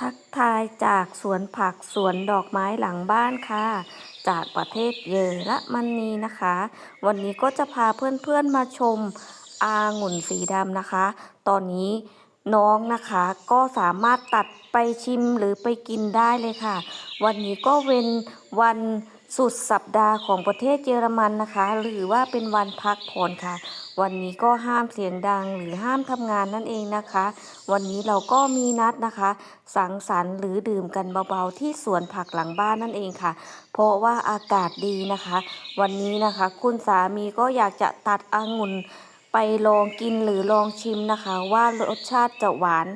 ทักทายจากสวนผักสวนดอกไม้หลังบ้านค่ะ จากประเทศเยอรมนีนะคะ วันนี้ก็จะพาเพื่อนๆมาชมอางุ่นสีดำนะคะ ตอนนี้น้องนะคะก็สามารถตัดไปชิมหรือไปกินได้เลยค่ะ วันนี้ก็เป็นวัน สุดสัปดาห์ของประเทศเยอรมันนะคะ หรือว่าเป็นวันพักผ่อนค่ะ วันนี้ก็ห้ามเสียงดังหรือห้ามทำงานนั่นเองนะคะ วันนี้เราก็มีนัดนะคะ สังสรรค์หรือดื่มกันเบาๆที่สวนผักหลังบ้านนั่นเองค่ะ เพราะว่าอากาศดีนะคะ วันนี้นะคะ คุณสามีก็อยากจะตัดองุ่นไปลองกินหรือลองชิมนะคะ ว่ารสชาติจะหวาน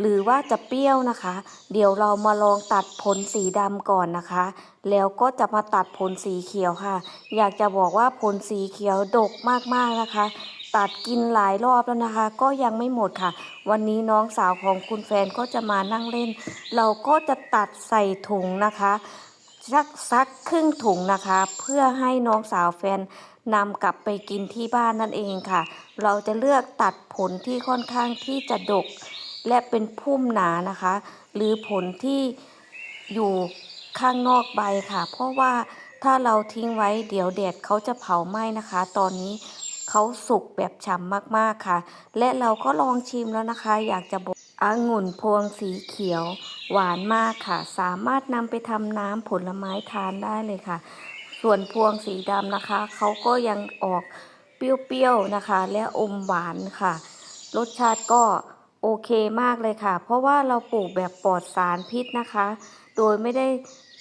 หรือว่าจะเปรี้ยวนะคะ เดี๋ยวเรามาลองตัดผลสีดำก่อนนะคะ แล้วก็จะมาตัดผลสีเขียวค่ะ อยากจะบอกว่าผลสีเขียวดกมากๆนะคะ ตัดกินหลายรอบแล้วนะคะ ก็ยังไม่หมดค่ะ วันนี้น้องสาวของคุณแฟนก็จะมานั่งเล่น เราก็จะตัดใส่ถุงนะคะสักสักครึ่งถุงนะคะ เพื่อให้น้องสาวแฟนนำกลับไปกินที่บ้านนั่นเองค่ะ เราจะเลือกตัดผลที่ค่อนข้างที่จะดก และเป็นพุ่มหนานะคะ หรือผลที่อยู่ข้างนอกใบค่ะ เพราะว่าถ้าเราทิ้งไว้เดี๋ยวแดดเขาจะเผาไหม้นะคะ ตอนนี้เขาสุกแบบฉ่ำมากๆค่ะ และเราก็ลองชิมแล้วนะคะ อยากจะบอกองุ่นพวงสีเขียว หวานมากค่ะ สามารถนำไปทำน้ำผลไม้ทานได้เลยค่ะ ส่วนพวงสีดำนะคะ เขาก็ยังออกเปรี้ยวๆนะคะ และอมหวานค่ะ รสชาติก็ โอเคมากเลยค่ะ เพราะว่าเราปลูกแบบปลอดสารพิษนะคะ โดยไม่ได้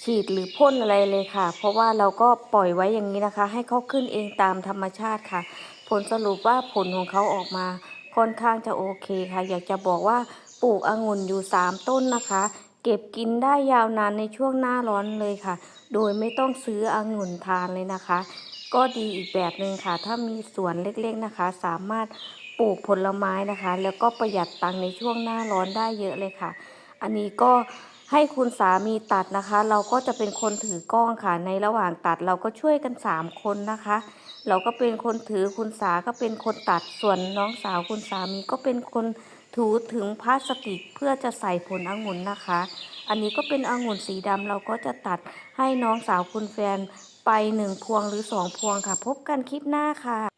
ฉีดหรือพ่นอะไรเลยค่ะ เพราะว่าเราก็ปล่อยไว้อย่างนี้นะคะ ให้เขาขึ้นเองตามธรรมชาติค่ะ ผลสรุปว่าผลของเขาออกมาค่อนข้างจะโอเคค่ะ อยากจะบอกว่าปลูกองุ่นอยู่ 3 ต้นนะคะ เก็บกินได้ยาวนานในช่วงหน้าร้อนเลยค่ะ โดยไม่ต้องซื้อองุ่นทานเลยนะคะ ก็ดีอีกแบบหนึ่งค่ะ ถ้ามีสวนเล็กๆนะคะ สามารถ ปลูกผลไม้นะคะ แล้วก็ประหยัดตังค์ในช่วงหน้าร้อนได้เยอะเลยค่ะ อันนี้ก็ให้คุณสามีตัดนะคะ เราก็จะเป็นคนถือกล้องค่ะ ในระหว่างตัดเราก็ช่วยกัน 3 คนนะคะ เราก็เป็นคนถือคุณสาก็เป็นคนตัดส่วนน้องสาวคุณสามีก็เป็นคนถูถึงพลาสติกเพื่อจะใส่ผลองุ่นนะคะ อันนี้ก็เป็นองุ่นสีดำเราก็จะตัดให้น้องสาวคุณแฟนไปหนึ่งพวงหรือสองพวงค่ะ พบกันคลิปหน้าค่ะ